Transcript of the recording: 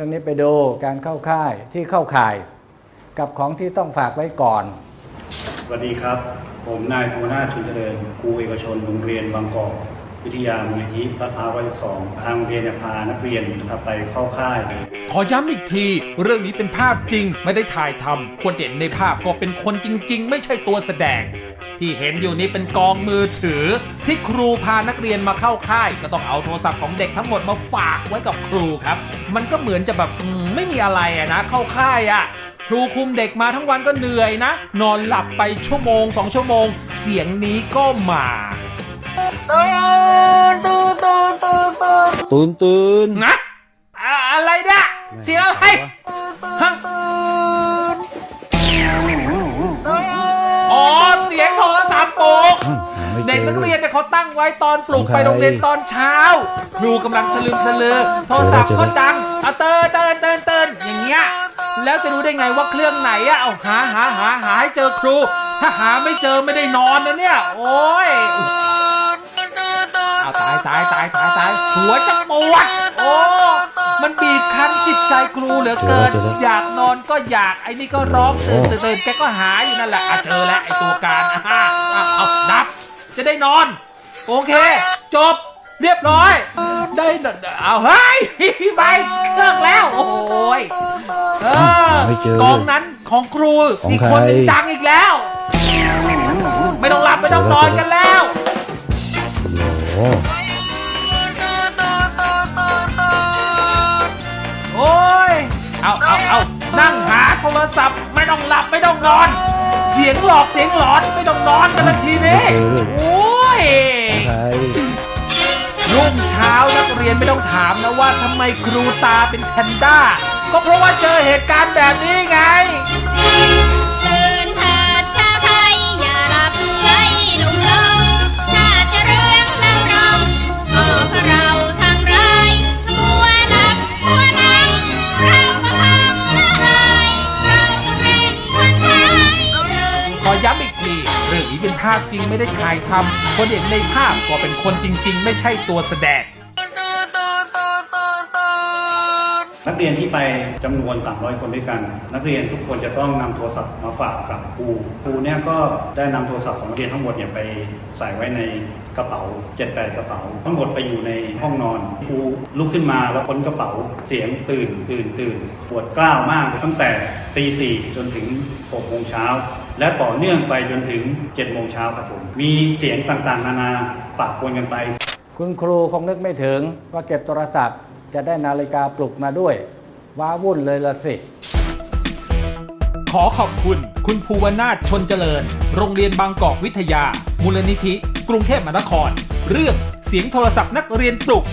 รื่องนี้ไปดูการเข้าค่ายที่เข้าข่าย กับของที่ต้องฝากไว้ก่อน สวัสดีครับ ผมนายภูนาชุนเจริญครูเอกชนโรงเรียนบางกอก วิทยามูลนิธิพระพาวร้อยสองทางเรียนจะพานักเรียนนะครับไปเข้าค่าย ขอย้ำอีกที เรื่องนี้เป็นภาพจริงไม่ได้ถ่ายทำคนเด่นในภาพก็เป็นคนจริง ๆ ไม่ใช่ตัวแสดง ที่เห็นอยู่นี้เป็นกองมือถือ ที่ครูพานักเรียนมาเข้าค่าย ก็ต้องเอาโทรศัพท์ของเด็กทั้งหมดมาฝากไว้กับครูครับ มันก็เหมือนจะแบบไม่มีอะไรนะ เข้าค่ายอะครูคุมเด็กมาทั้งวันก็เหนื่อยนะ นอนหลับไปชั่วโมงสองชั่วโมง เสียงนี้ก็มา ตื่นตื่นนะอะอะไรเนี่ยเสียงอะไรฮะอ๋อเสียงโทรศัพท์ปลุกไม่จอเด็กนักเรียนเนี่ยเขาตั้งไว้ตอนปลุกของใครไปโรงเรียนตอนเช้าครูกำลังสลึมสลือโทรศัพท์ก็ดังเอาเตินเตินเตินเตินอย่างเงี้ยแล้วจะรู้ได้ไงว่าเครื่องไหนอะเอาหาหาหาหาให้เจอครู ถ้าหาไม่เจอไม่ได้นอนนะเนี่ย โอ้ย เอาตายตายตายตายตายหัวจะปวดโอ้มันบีบคั้นจิตใจครูเหลือเกินเจอแล้วอยากนอนก็อยากไอ้นี่ก็ร้องตื่นตื่นตื่นแกก็หาอยู่นั่นแหละอะเจอแล้วไอ้ตัวการอะอะเอาดับ จะได้นอน โอเค จบเรียบร้อย ได้นเอาเฮ้ยไปเครื่องแล้ว โอ้ยเออไม่เจอกองนั้นของครูของอีกคนหนึ่งใครดังอีกแล้ว ไม่ต้องหลับไม่ต้องนอนกันแล้ว โอ้ย เอาเอาเอานั่งหาโทรศัพท์ไม่ต้องหลับไม่ต้องนอน เสียงหลอกเสียงหลอนไม่ต้องนอนกันละทีนี้โอ้ยรุ่งเช้านักเรียนไม่ต้องถามนะว่าทำไมครูตาเป็นแพนด้า ก็เพราะว่าเจอเหตุการณ์แบบนี้ไง ย้ำอีกทีเรื่องนี้เป็นภาพจริงไม่ได้ถ่ายทำคนเห็นในภาพก็เป็นคนจริง ๆ ไม่ใช่ตัวแสดง นักเรียนที่ไปจำนวนต่างร้อยคนด้วยกัน นักเรียนทุกคนจะต้องนำโทรศัพท์มาฝากกับครูครูเนี่ยก็ได้นำโทรศัพท์ของนักเรียนทั้งหมดเนี่ยไปใส่ไว้ในกระเป๋าเจ็ดแปดกระเป๋า ทั้งหมดไปอยู่ในห้องนอนครูลุกขึ้นมาแล้วค้นกระเป๋าเสียงตื่นตื่นตื่นปวดกล้าวมากตั้งแต่ตีสี่จนถึงหกโมงเช้าและต่อเนื่องไปจนถึง7จ็ดโมงเช้าครับผมมีเสียงต่างๆ นานาปะปนกันไป คุณครูคงนึกไม่ถึงว่าเก็บโทรศัพท์ จะได้นาฬิกาปลุกมาด้วย ว้าวุ่นเลยละสิ ขอขอบคุณ คุณภูวนาถชนเจริญ โรงเรียนบางกอกวิทยา มูลนิธิ กรุงเทพมหานคร เรื่องเสียงโทรศัพท์นักเรียนปลุก